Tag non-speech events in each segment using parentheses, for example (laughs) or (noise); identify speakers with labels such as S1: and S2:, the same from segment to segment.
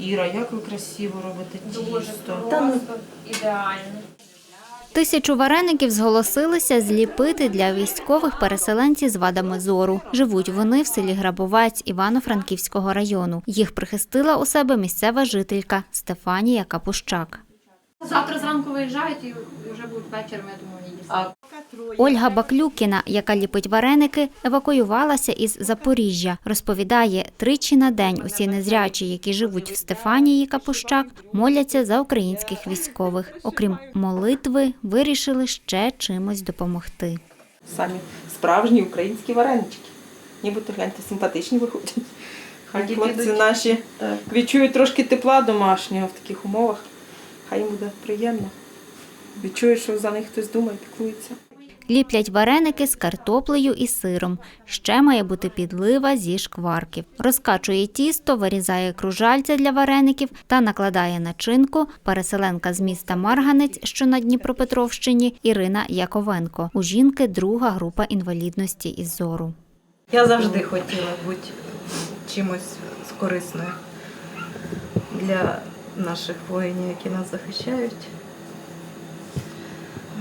S1: Іра, як ви красиво робите тісто.
S2: просто, ідеально.
S3: Тисячу вареників зголосилися зліпити для військових переселенців з вадами зору. Живуть вони в селі Грабовець Івано-Франківського району. Їх прихистила у себе місцева жителька Стефанія Капущак.
S4: Завтра зранку виїжджають і вже будуть вечором, я думаю, їсти.
S3: Ольга Баклюкіна, яка ліпить вареники, евакуювалася із Запоріжжя. Розповідає, тричі на день усі незрячі, які живуть в Стефанії Капущак, моляться за українських військових. Окрім молитви, вирішили ще чимось допомогти.
S1: самі справжні українські варенички. Нібито гляньте, симпатичні виходять. Хай хлопці наші відчують трошки тепла домашнього в таких умовах. Хай їм буде приємно. Відчують, що за них хтось думає, піклується.
S3: Ліплять вареники з картоплею і сиром. Ще має бути підлива зі шкварків. Розкачує тісто, вирізає кружальця для вареників та накладає начинку переселенка з міста Марганець, що на Дніпропетровщині, Ірина Яковенко. У жінки друга група інвалідності із зору.
S5: Я завжди хотіла бути чимось корисною для наших воїнів, які нас захищають.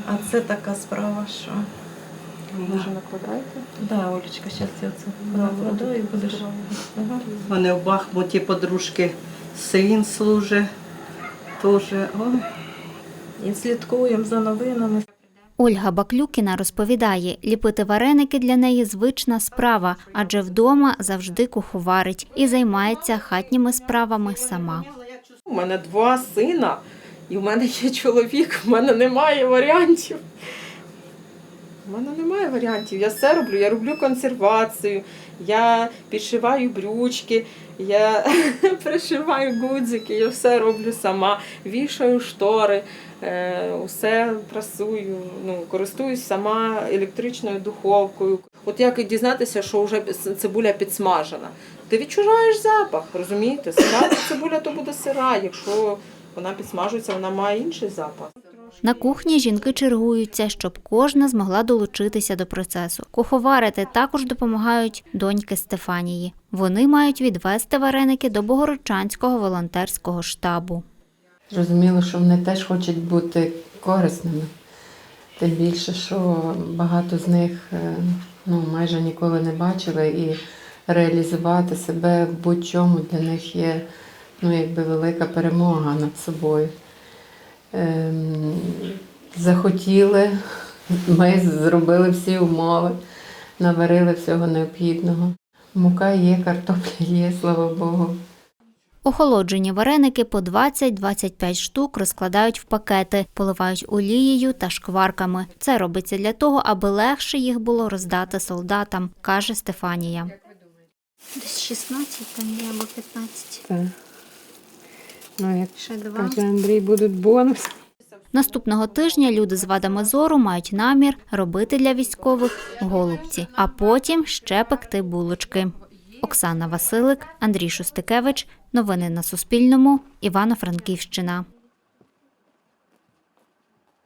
S5: А це така справа, що
S1: Ви вже накладаєте?
S5: да, Олечка, зараз я це накладу і будеш. Ага.
S6: У мене в Бахмуті подружки син служить. Тоже, ой,
S5: І слідкуємо за новинами.
S3: Ольга Баклюкіна розповідає, ліпити вареники для неї звична справа, адже вдома завжди куховарить і займається хатніми справами сама.
S1: У мене два сина, і в мене є чоловік, в мене немає варіантів. У мене немає варіантів. Я все роблю. Я роблю консервацію, я підшиваю брючки, я (laughs) пришиваю гудзики, я все роблю сама, вішаю штори, е, усе прасую, ну, користуюсь сама електричною духовкою. От як і дізнатися, що вже цибуля підсмажена. Ти відчуваєш запах, розумієте? Сира цибуля то буде сира. Якщо вона підсмажується, вона має інший запах.
S3: На кухні жінки чергуються, щоб кожна змогла долучитися до процесу. Куховарити також допомагають доньки Стефанії. Вони мають відвести вареники до Богородчанського волонтерського штабу.
S7: Зрозуміло, що вони теж хочуть бути корисними. Тим більше, що багато з них е, ну, майже ніколи не бачили, і реалізувати себе в будь-чому для них є ну, якби велика перемога над собою. Ем, захотіли, ми зробили всі умови, наварили всього необхідного. Мука є, картопля є, слава Богу.
S3: Охолоджені вареники по 20-25 штук розкладають в пакети, поливають олією та шкварками. Це робиться для того, аби легше їх було роздати солдатам, каже Стефанія. Десь 16 там є або 15.
S7: Так. Ну, як
S3: Ще два.
S7: каже Андрій, будуть бонуси.
S3: Наступного тижня люди з вадами зору мають намір робити для військових голубці, а потім ще пекти булочки. Оксана Василик, Андрій Шустикевич. Новини на Суспільному. Івано-Франківщина.